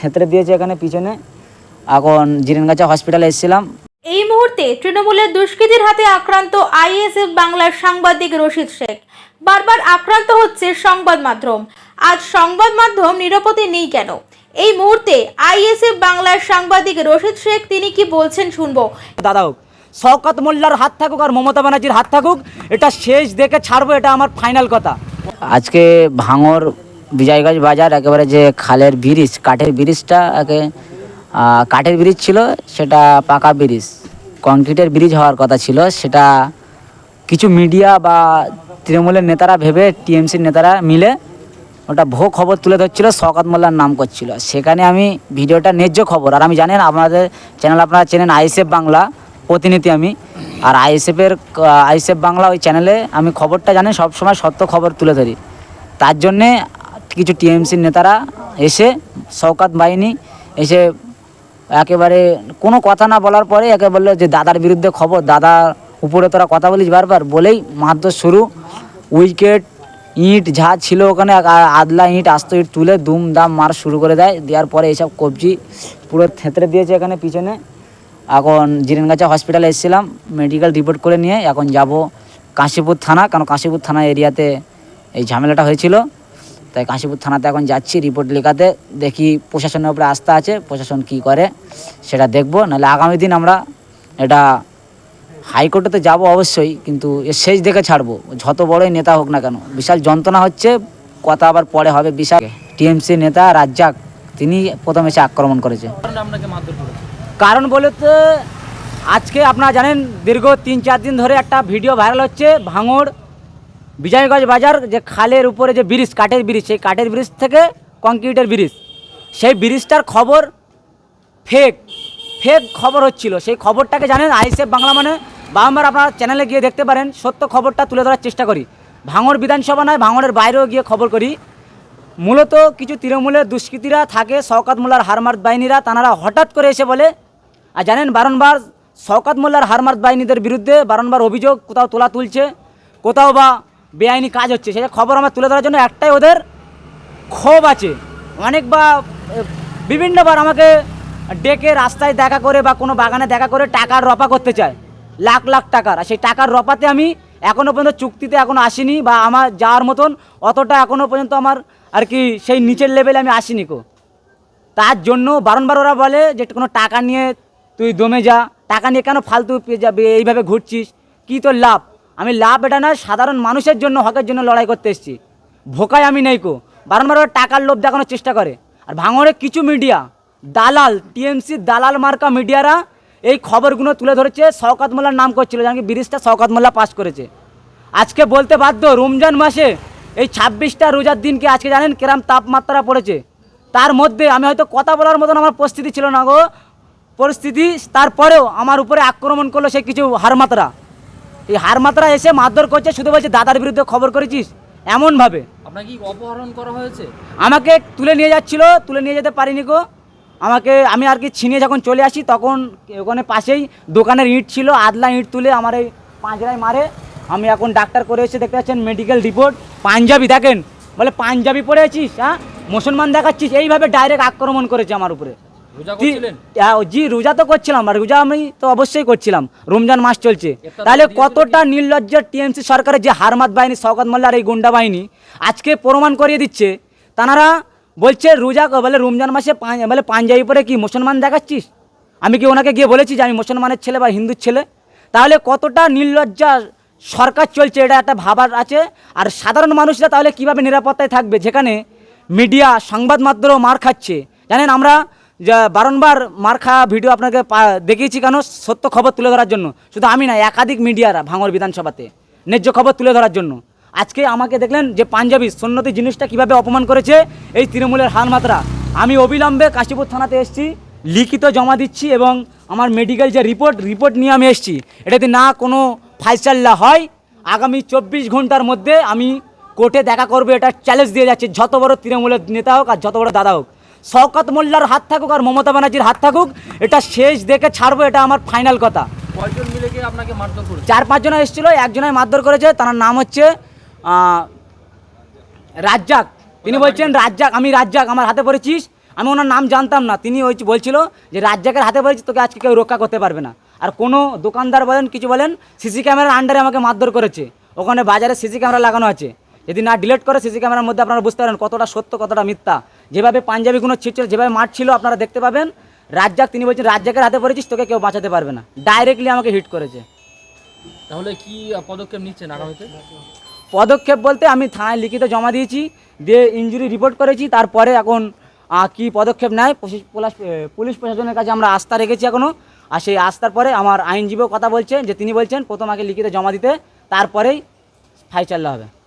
থেতরে দিয়েছে এখানে পিছনে। এখন জিরেনগাছা হসপিটালে এসেছিলাম। এই মুহূর্তে তৃণমূলের দুষ্কৃতীর হাতে আক্রান্ত আইএসএফ বাংলার সাংবাদিক রশিদ শেখ। বারবার আক্রান্ত হচ্ছে সংবাদ মাধ্যম। আজ সংবাদ মাধ্যম নিরাপদে নেই কেন? এই মুহূর্তে আইএসএফ বাংলার সাংবাদিক রশিদ শেখ তিনি কি বলছেন শুনব? দাদা হোক শওকত মোল্লার হাত থাকুক আর মমতা ব্যানার্জির হাত থাকুক এটা শেষ দেখে ছাড়বো এটা আমার ফাইনাল কথা। আজকে ভাঙর বিজয়গঞ্জ বাজার, একেবারে যে খালের ব্রিজ, কাঠের ব্রিজটা একে কাঠের ব্রিজ ছিল, সেটা পাকা ব্রিজ। কংক্রিটের ব্রিজ হওয়ার কথা ছিল, সেটা কিছু মিডিয়া বা তৃণমূলের নেতারা ভেবে, টিএমসির নেতারা মিলে ওটা ভো খবর তুলে ধরছিল, শওকত মোল্লার নাম করছিল। সেখানে আমি ভিডিওটা ন্যায্য খবর, আর আমি জানেন আপনাদের চ্যানেল আপনারা চেনেন আইএসএফ বাংলা, প্রতিনিধি আমি। আর আইএসএফের আইএসএফ বাংলা ওই চ্যানেলে আমি খবরটা জানেন সবসময় সত্য খবর তুলে ধরি। তার জন্যে কিছু টিএমসির নেতারা এসে শওকাত বাহিনী এসে একেবারে কোনো কথা না বলার পরে একে বলল যে, দাদার বিরুদ্ধে খবর, দাদা উপরে তোরা কথা বলিস বারবার। বলেই মারধর শুরু। উইকেট, ইট, যা ছিল ওখানে আদলা ইট, আস্ত ইট তুলে দুম দাম মার শুরু করে দেয়। দেওয়ার পরে এইসব কবজি পুরো থেতরে দিয়েছে এখানে পিছনে। এখন জিরেনগাছা হসপিটালে এসেছিলাম, মেডিকেল রিপোর্ট করে নিয়ে। এখন যাব কাশীপুর থানা, কারণ কাশীপুর থানা এরিয়াতে এই ঝামেলাটা হয়েছিল। তাই কাশীপুর থানাতে এখন যাচ্ছি রিপোর্ট লেখাতে দেখি প্রশাসনের উপরে আস্থা আছে প্রশাসন কি করে সেটা দেখব। নাহলে আগামী দিন আমরা এটা হাইকোর্টে তো যাব অবশ্যই কিন্তু এর শেষ দেখে ছাড়বো। যত বড়ই নেতা হোক না কেন। বিশাল যন্ত্রণা হচ্ছে কথা আবার পরে হবে বিশাল। টিএমসি নেতা রাজ্জাক তিনি প্রথম এসে আক্রমণ করেছে? কারণ বলতে আজকে আপনারা জানেন দীর্ঘ তিন চার দিন ধরে একটা ভিডিও ভাইরাল হচ্ছে ভাঙড় বিজয়গঞ্জ বাজার যে খালের উপরে যে ব্রিজ, কাঠের ব্রিজ, সেই কাঠের ব্রিজ থেকে কংক্রিটের ব্রিজ। সেই ব্রিজটার খবর ফেক ফেক খবর হচ্ছিল। সেই খবরটাকে জানেন আইসেফ বাংলা মানে? বারবার আপনারা চ্যানেলে গিয়ে দেখতে পারেন, সত্য খবরটা তুলে ধরার চেষ্টা করি। ভাঙড় বিধানসভা নয়, ভাঙড়ের বাইরেও গিয়ে খবর করি। মূলত কিছু তৃণমূলের দুষ্কৃতীরা থাকে, শওকাত মোল্লার হারমার্দ বাহিনীরা তানারা হঠাৎ করে এসে বলে, আর জানেন বারংবার শওকাত মোল্লার হারমার্দ বাহিনীদের বিরুদ্ধে বারংবার অভিযোগ কোথাও তোলা তুলছে, কোথাও বা বেআইনি কাজ হচ্ছে, সেটা খবর আমার তুলে ধরার জন্য একটাই ওদের ক্ষোভ আছে। অনেক বা বিভিন্নবার আমাকে ডেকে রাস্তায় দেখা করে বা কোনো বাগানে দেখা করে টাকার রপা করতে চায়, লাখ লাখ টাকার। আর সেই টাকার রপাতে আমি এখনও পর্যন্ত চুক্তিতে এখনও আসিনি বা আমার যাওয়ার মতন অতটা এখনও পর্যন্ত আমার আর কি সেই নিচের লেভেলে আমি আসিনি কো। তার জন্য বারংবার ওরা বলে যে, কোনো টাকা নিয়ে তুই দমে যা, টাকা নিয়ে কেন ফালতু যাবে, এইভাবে ঘুরছিস, কী তোর লাভ? আমি লাভ এটা না সাধারণ মানুষের জন্য, হকের জন্য লড়াই করতে এসেছি। ভোকায় আমি নেই কো। বারংবার টাকার লোভ দেখানোর চেষ্টা করে। আর ভাঙড়ে কিছু মিডিয়া দালাল টিএমসি দালাল মার্কা মিডিয়ারা এই খবরগুলো তুলে ধরেছে। শওকাত মোল্লার নাম করছিল, জানি ব্রিজটা শওকাত মোল্লা পাস করেছে। আজকে বলতে বাধ্য, রমজান মাসে এই ছাব্বিশটা রোজার দিনকে আজকে জানেন কিরাম তাপমাত্রা পড়েছে। তার মধ্যে আমি হয়তো কথা বলার মতন আমার পরিস্থিতি ছিল না গো। পরিস্থিতি, তারপরেও আমার উপরে আক্রমণ করল সে কিছু হারমাত্রা। এই হারমাত্রা এসে মারধর করছে শুধু বলছে দাদার বিরুদ্ধে খবর করেছিস? এমনভাবে। আপনাকে কি অপহরণ করা হয়েছে? আমাকে তুলে নিয়ে যাচ্ছিল তুলে নিয়ে যেতে পারিনি গো। আমাকে আমি আর কি ছিনিয়ে যখন চলে আসি তখন ওখানে পাশেই দোকানের ইট ছিল আদলা ইট তুলে আমার এই পাঁজরায় মারে। আমি এখন ডাক্তার করে এসে দেখতে পাচ্ছেন মেডিকেল রিপোর্ট পাঞ্জাবি দেখেন। বলে পাঞ্জাবি পরে আছিস হ্যাঁ? মুসলমান দেখাচ্ছিস? এইভাবে ডাইরেক্ট আক্রমণ করেছে আমার উপরে। জি- রোজা তো করছিলাম আর রোজা আমি তো অবশ্যই করছিলাম। রমজান মাস চলছে। তাহলে কতটা নির্লজ্জ টিএমসি সরকারের যে হারমাত বাহিনী শওকত মোল্লার এই গুন্ডা বাহিনী আজকে প্রমাণ করিয়ে দিচ্ছে। তানারা বলছে রোজা বলে রমজান মাসে বলে পাঞ্জাবি পরে কি মুসলমান দেখাচ্ছিস? আমি কি ওনাকে গিয়ে বলেছি যে আমি মুসলমানের ছেলে বা হিন্দুর ছেলে? তাহলে কতটা নির্লজ্জা সরকার চলছে এটা একটা ভাবার আছে। আর সাধারণ মানুষরা তাহলে কীভাবে নিরাপত্তায় থাকবে? যেখানে মিডিয়া সংবাদ মাধ্যম মার খাচ্ছে। জানেন আমরা যা বারংবার মার খাওয়া ভিডিও আপনাকে দেখিয়েছি কেন? সত্য খবর তুলে ধরার জন্য। শুধু আমি না, একাধিক মিডিয়ারা ভাঙর বিধানসভাতে ন্যায্য খবর তুলে ধরার জন্য। আজকে আমাকে দেখলেন যে পাঞ্জাবি সন্ন্যতি জিনিসটা কীভাবে অপমান করেছে, এই তৃণমূলের হালমাত্রা আমি অবিলম্বে কাশীপুর থানাতে এসেছি, লিখিত জমা দিচ্ছি এবং আমার মেডিকেল যে রিপোর্ট রিপোর্ট নিয়ে আমি এসেছি, এটাতে না কোনো ফাইসাল্লা হয়। আগামী চব্বিশ ঘণ্টার মধ্যে আমি কোর্টে দেখা করব, এটা চ্যালেঞ্জ দিয়ে যাচ্ছে, যত বড় তৃণমূলের নেতা হোক আর যত বড় দাদা হোক। শওকত মোল্লার হাত থাকুক আর মমতা ব্যানার্জির হাত থাকুক এটা শেষ দেখে ছাড়বো এটা আমার ফাইনাল কথা। চার পাঁচজন এসেছিল একজনের মারধর করেছে তার নাম হচ্ছে রাজ্জাক। তিনি বলছেন রাজ্জাক আমি রাজ্জাক আমার হাতে পড়েছিস। আমি ওনার নাম জানতাম না তিনি ওই বলছিল যে রাজ্জাকের হাতে বলেছি তোকে আজকে কেউ রক্ষা করতে পারবে না। আর কোনো দোকানদার বলেন কিছু বলেন সিসি ক্যামেরার আন্ডারে আমাকে মারধর করেছে। ওখানে বাজারে সিসি ক্যামেরা লাগানো আছে। যদি না ডিলেট করে সিসি ক্যামেরার মধ্যে আপনারা বুঝতে পারেন কতটা সত্য কতটা মিথ্যা। যেভাবে পাঞ্জাবিগুলো ছিটছিল যেভাবে মাঠ ছিল আপনারা দেখতে পাবেন। রাজ্জাক তিনি বলছেন রাজ্জাকের হাতে পড়েছিস তোকে কেউ বাঁচাতে পারবে না। ডাইরেক্টলি আমাকে হিট করেছে। তাহলে কি পদক্ষেপ নিচ্ছেন আগামীতে? পদক্ষেপ বলতে আমি থানায় লিখিত জমা দিয়েছি দিয়ে ইনজুরি রিপোর্ট করেছি তারপরে এখন কি পদক্ষেপ নেয় পুলিশ পুলাশ- পুলিশ প্রশাসনের কাছে আমরা আস্থা রেখেছি এখনও আর সেই আস্থার পরে আমার আইনজীবীও কথা বলছেন যে তিনি বলছেন প্রথম আগে লিখিত জমা দিতে তারপরেই ফাইচাল্লা হবে।